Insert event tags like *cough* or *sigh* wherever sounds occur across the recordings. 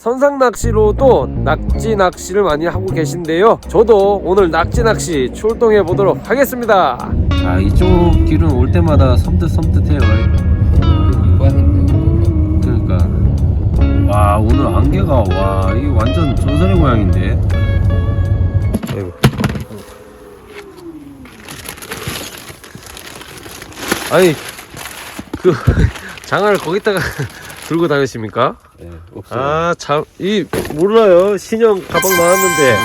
선상 낚시로도 낙지 낚시를 많이 하고 계신데요. 저도 오늘 낙지 낚시 출동해 보도록 하겠습니다. 아 이쪽 길은 올 때마다 섬뜩섬뜩해요. 그러니까 와 오늘 안개가 와 이게 완전 전설의 모양인데. 아이고. 아니 그 *laughs* 장화를 거기다가 들고 다니십니까? 네, 없어요. 아 참 이 몰라요 신형 가방 나왔는데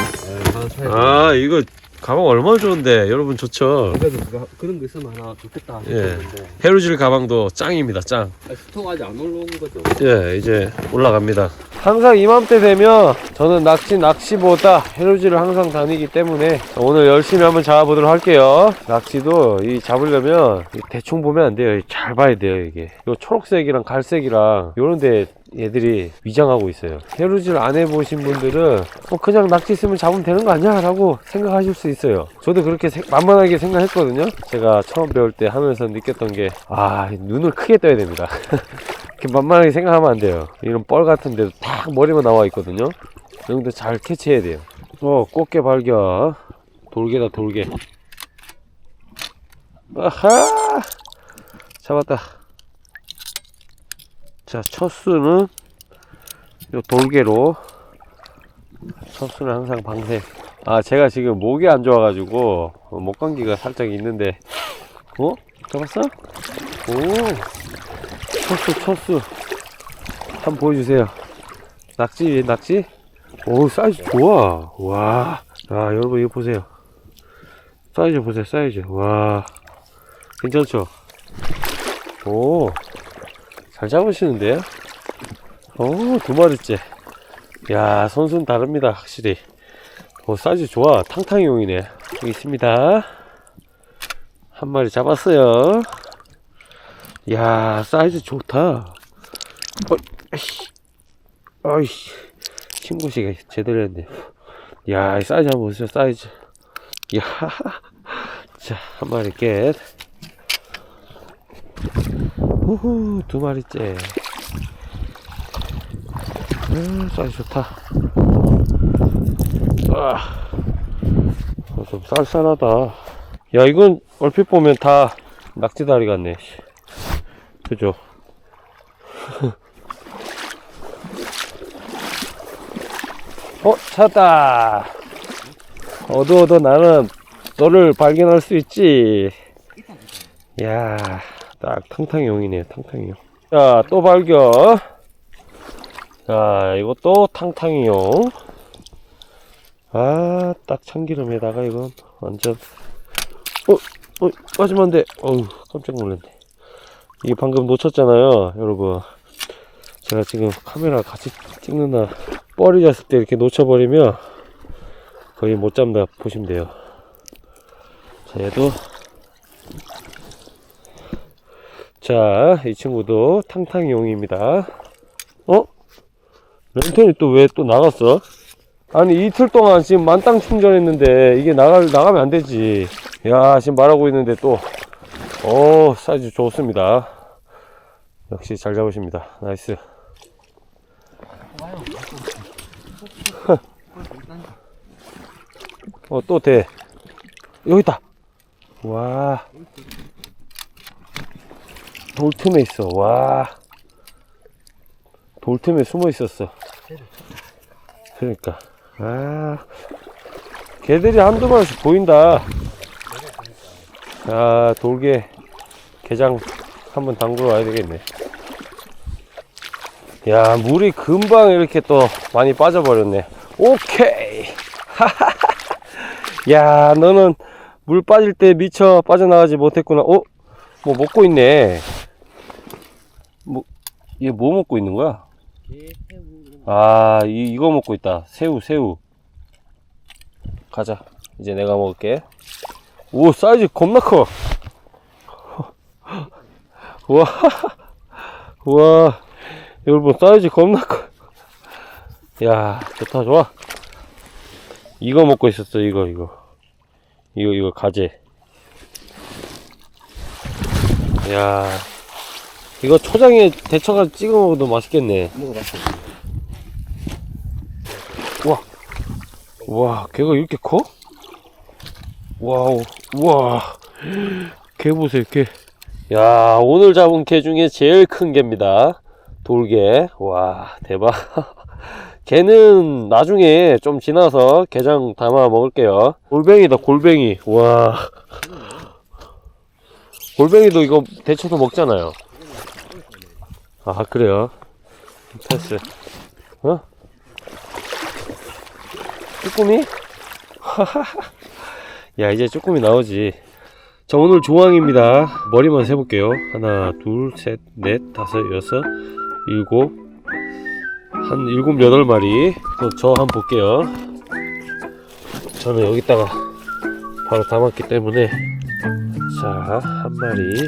네, 하나. 아 이거 가방 얼마나 좋은데 여러분 좋죠 그래도 그거, 그런 거 있으면 하나 좋겠다 예. 했었는데 헤루질 가방도 짱입니다 짱 아, 스토가 아직 안 올라온 거죠? 예, 이제 올라갑니다. 항상 이맘때 되면 저는 낚시 낚시보다 해루지를 항상 다니기 때문에 오늘 열심히 한번 잡아보도록 할게요. 낚시도 이 잡으려면 이 대충 보면 안 돼요. 잘 봐야 돼요, 이게. 요 초록색이랑 갈색이랑 요런데 얘들이 위장하고 있어요. 해루질 안 해보신 분들은 어, 그냥 낚시 있으면 잡으면 되는 거 아니야? 라고 생각하실 수 있어요. 저도 그렇게 세- 만만하게 생각했거든요. 제가 처음 배울 때 하면서 느꼈던 게, 아, 눈을 크게 떠야 됩니다. *laughs* 이렇게 만만하게 생각하면 안 돼요. 이런 뻘 같은 데도 딱 머리만 나와 있거든요. 이런 데잘 캐치해야 돼요. 어, 꽃게 발견. 돌개다, 돌개. 아하! 잡았다. 자, 첫 수는 요 돌개로. 첫 수는 항상 방생. 아, 제가 지금 목이 안 좋아가지고, 어, 목 감기가 살짝 있는데, 어? 잡았어? 오! 첫수 첫수 한번 보여주세요 낙지 낙지 오 사이즈 좋아 와 아, 여러분 이거 보세요 사이즈 보세요 사이즈 와 괜찮죠 오 잘 잡으시는데요? 오 두 마리째. 야 선수는 다릅니다 확실히. 오 사이즈 좋아. 탕탕이용이네. 여기 있습니다. 한 마리 잡았어요. 야 사이즈 좋다. 어, 아이씨. 아이씨. 신고시가 제대로 했네. 야이 사이즈 한번 보세요 사이즈. 야 자 한 *laughs* 마리 겟 우후 두 마리째 음 사이즈 좋다 아, 어, 좀 쌀쌀하다 야 이건 얼핏 보면 다 낙지다리 같네 씨. 그죠? *laughs* 어, 찾았다. 어두워도 나는 너를 발견할 수 있지. 야, 딱 탕탕용이네, 탕탕용. 자, 또 발견. 자, 이것도 탕탕용. 아, 딱 참기름에다가 이건 완전. 어, 어, 빠지면 안 돼. 어우, 깜짝 놀랐네. 이게 방금 놓쳤잖아요, 여러분. 제가 지금 카메라 같이 찍는다. 뻘이 졌을 때 이렇게 놓쳐버리면 거의 못 잡는다 보시면 돼요. 자, 얘도. 자, 이 친구도 탕탕용입니다. 어? 랜턴이 또 왜 또 나갔어? 아니, 이틀 동안 지금 만땅 충전했는데 이게 나갈, 나가면 안 되지. 야, 지금 말하고 있는데 또. 오, 사이즈 좋습니다. 역시 잘 잡으십니다. 나이스. *laughs* 어, 또 돼. 여기 있다. 와. 돌 틈에 있어. 와. 돌 틈에 숨어 있었어. 그러니까. 아. 개들이 한두 마리씩 보인다. 아, 돌개. 게장 한번 담그러 와야 되겠네. 야, 물이 금방 이렇게 또 많이 빠져버렸네. 오케이! *laughs* 야, 너는 물 빠질 때 미쳐 빠져나가지 못했구나. 어? 뭐 먹고 있네. 뭐, 얘 뭐 먹고 있는 거야? 아, 이, 이거 먹고 있다. 새우, 새우. 가자. 이제 내가 먹을게. 오, 사이즈 겁나 커. *laughs* 와, *laughs* 와, 여러분, 사이즈 겁나 커. 야, 좋다, 좋아. 이거 먹고 있었어, 이거, 이거. 이거, 이거, 가재. 야, 이거 초장에 데쳐가 찍어 먹어도 맛있겠네. 먹어봤어 와, 와, 걔가 이렇게 커? 와우, 와, 개 보세요, 개. 야, 오늘 잡은 개 중에 제일 큰 개입니다. 돌개. 와, 대박. *laughs* 걔는 나중에 좀 지나서 게장 담아 먹을게요. 골뱅이다, 골뱅이. 와. 골뱅이도 이거 데쳐서 먹잖아요. 아, 그래요? 패스. 어? 쭈꾸미? *laughs* 야, 이제 쭈꾸미 나오지. 자, 오늘 조항입니다. 머리만 세볼게요. 하나, 둘, 셋, 넷, 다섯, 여섯, 일곱, 한 일곱, 여덟 마리. 또저 한번 볼게요. 저는 여기다가 바로 담았기 때문에. 자, 한 마리.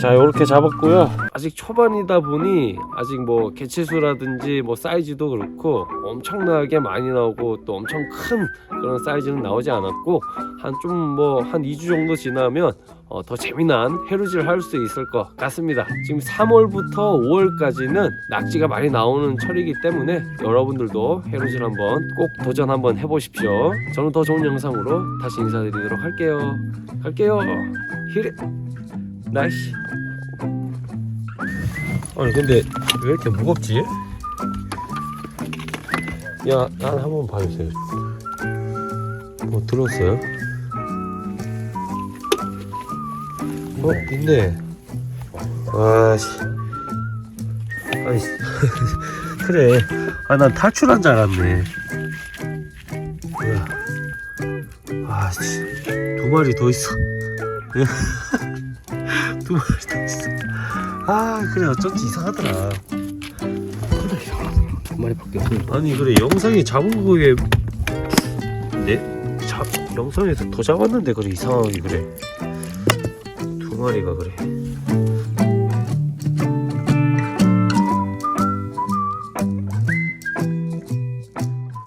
자, 이렇게 잡았고요. 아직 초반이다 보니 아직 뭐 개체수라든지 뭐 사이즈도 그렇고 엄청나게 많이 나오고 또 엄청 큰 그런 사이즈는 나오지 않았고 한 좀 뭐 한 2주 정도 지나면 어, 더 재미난 해루질 할 수 있을 것 같습니다. 지금 3월부터 5월까지는 낙지가 많이 나오는 철이기 때문에 여러분들도 해루질 한번 꼭 도전 한번 해보십시오. 저는 더 좋은 영상으로 다시 인사드리도록 할게요. 갈게요. 히레 나이스. 아니 근데 왜 이렇게 무겁지? 야, 난 한번 봐주세요. 뭐 들었어요? 어, 있네. 와씨. 아이, *laughs* 그래. 아, 난 탈출한 줄 알았네. 뭐야. 아, 씨. 두 마리 더 있어. *laughs* 두 마리 더 있어. 아, 그래. 어쩐지 이상하더라. 두 마리밖에 없어. 아니, 그래. 영상이 잡은 거에. 내, 잡, 영상에서 더 잡았는데, 그래. 이상하게, 그래. 두 마리가 그래.